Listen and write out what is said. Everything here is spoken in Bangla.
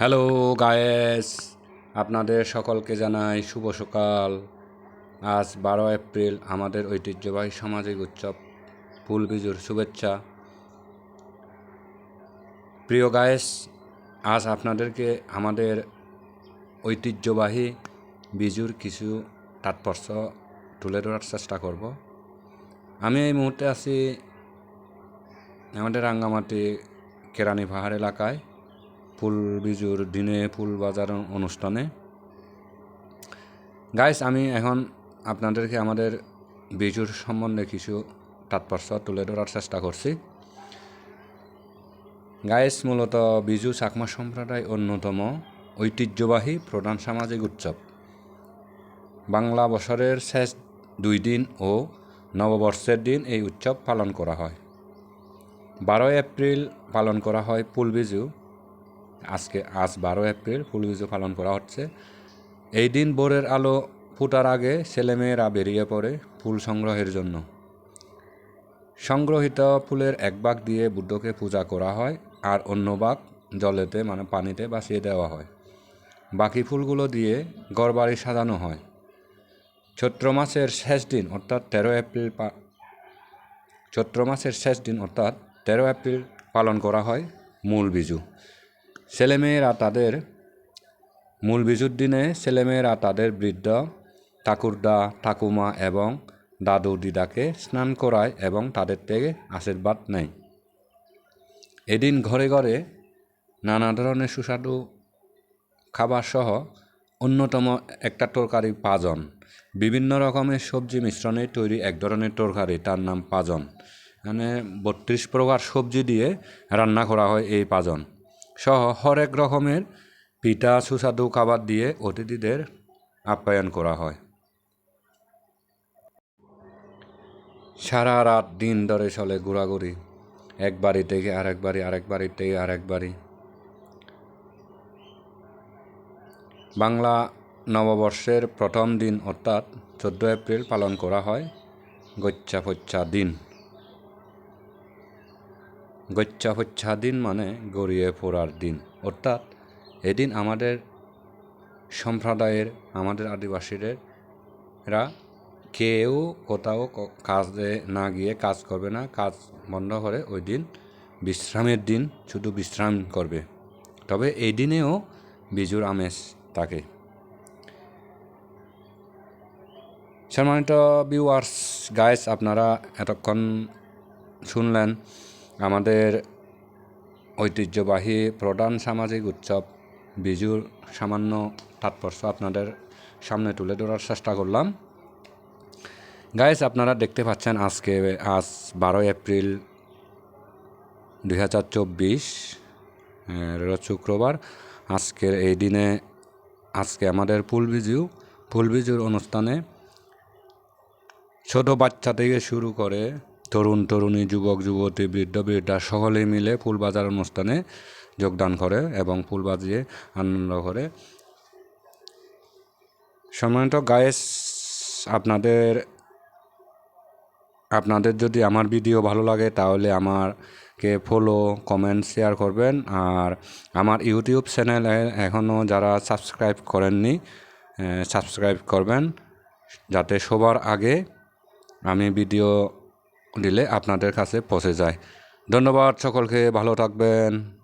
হ্যালো গায়েস আপনাদের সকলকে জানাই শুভ সকাল। আজ বারো এপ্রিল, আমাদের ঐতিহ্যবাহী সামাজিক উৎসব, ফুল বিজুর শুভেচ্ছা। প্রিয় গায়েস আজ আপনাদেরকে আমাদের ঐতিহ্যবাহী বিজুর কিছু তাৎপর্য তুলে ধরার চেষ্টা করব। আমি এই মুহূর্তে আছি আমাদের রাঙ্গামাটি কেরানি পাহাড় এলাকায়। ফুল বিজুর দিনে ফুল বাজার অনুষ্ঠানে। গাইস আমি এখন আপনাদেরকে আমাদের বিজুর সম্বন্ধে কিছু তাৎপর্য তুলে ধরার চেষ্টা করছি। গাইস মূলত বিজু চাকমা সম্প্রদায় অন্যতম ঐতিহ্যবাহী প্রধান সামাজিক উৎসব। বাংলা বছরের শেষ দুই দিন ও নববর্ষের দিন এই উৎসব পালন করা হয়। বারোই এপ্রিল পালন করা হয় পুলবিজু আজকে, আজ বারো এপ্রিল ফুলবিজু পালন করা হচ্ছে। এই দিন ভোরের আলো ফুটার আগে ছেলেমেয়েরা বেরিয়ে পড়ে ফুল সংগ্রহের জন্য। সংগ্রহিত ফুলের এক ভাগ দিয়ে বুদ্ধকে পূজা করা হয় আর অন্য ভাগ জলেতে মানে পানিতে বাসিয়ে দেওয়া হয়। বাকি ফুলগুলো দিয়ে গড়বাড়ি সাজানো হয়। চৈত্র মাসের শেষ দিন, অর্থাৎ তেরো এপ্রিল চৈত্র মাসের শেষ দিন, অর্থাৎ তেরো এপ্রিল পালন করা হয় মূল বিজু। ছেলেমেয়েরা তাদের মূল বিজুর দিনে ছেলেমেয়েরা তাদের বৃদ্ধ, ঠাকুরদা, ঠাকুমা এবং দাদু দিদাকে স্নান করায় এবং তাদের থেকে আশীর্বাদ নেয়। এদিন ঘরে ঘরে নানা ধরনের সুস্বাদু খাবার সহ অন্যতম একটা তরকারি পাজন। বিভিন্ন রকমের সবজি মিশ্রণে তৈরি এক ধরনের তরকারি, তার নাম পাজন। মানে বত্রিশ প্রকার সবজি দিয়ে রান্না করা হয় এই পাজন। সহ হরেক রকমের পিঠা, সুস্বাদু খাবার দিয়ে অতিথিদের আপ্যায়ন করা হয়। সারা রাত দিন ধরে চলে ঘোরাঘুরি। এক বাড়ি থেকে আরেক বাড়ি আরেক বাড়ি থেকে আরেক বাড়ি। বাংলা নববর্ষের প্রথম দিন অর্থাৎ চোদ্দ এপ্রিল পালন করা হয় গচ্চা ফচ্চা দিন। গচ্চা ফচ্চা দিন মানে গড়িয়ে পড়ার দিন। অর্থাৎ এদিন আমাদের সম্প্রদায়ের, আমাদের আদিবাসীরা কেউ কোথাও কাজে না গিয়ে কাজ করবে না। কাজ বন্ধ করে ওই দিন বিশ্রামের দিন শুধু বিশ্রাম করবে। তবে এই দিনেও বিজুর আমেজ থাকে। সম্মানিত ভিউয়ার্স গাইস আপনারা এতক্ষণ শুনলেন ঐতিহ্যবাহী প্রধান সামাজিক উৎসব বিজুর সামান্য তাৎপর্য আপনাদের সামনে তুলে ধরার চেষ্টা করলাম। গাইস আপনারা দেখতে পাচ্ছেন আজকে, আজ বারোই এপ্রিল দুই হাজার চব্বিশ শুক্রবার। আজকের এই দিনে, আজকে আমাদের ফুলবিজু ফুলবিজুর অনুষ্ঠানে ছোট বাচ্চা থেকে শুরু করে তরুণ, তরুণী, যুবক, যুবতী, বৃদ্ধ, বৃদ্ধা সকলেই মিলে ফুল বাজার অনুষ্ঠানে যোগদান করে এবং ফুল বাজিয়ে আনন্দ করে। সম্মানিত গায়েস আপনাদের আপনাদের যদি আমার ভিডিও ভালো লাগে তাহলে আমারকে ফলো কমেন্ট শেয়ার করবেন। আর আমার ইউটিউব চ্যানেলে এখনও যারা সাবস্ক্রাইব করেননি সাবস্ক্রাইব করবেন। যাতে সবার আগে আমি ভিডিও দিলে আপনাদের কাছে পৌঁছে যায়। ধন্যবাদ সকলকে ভালো থাকবেন।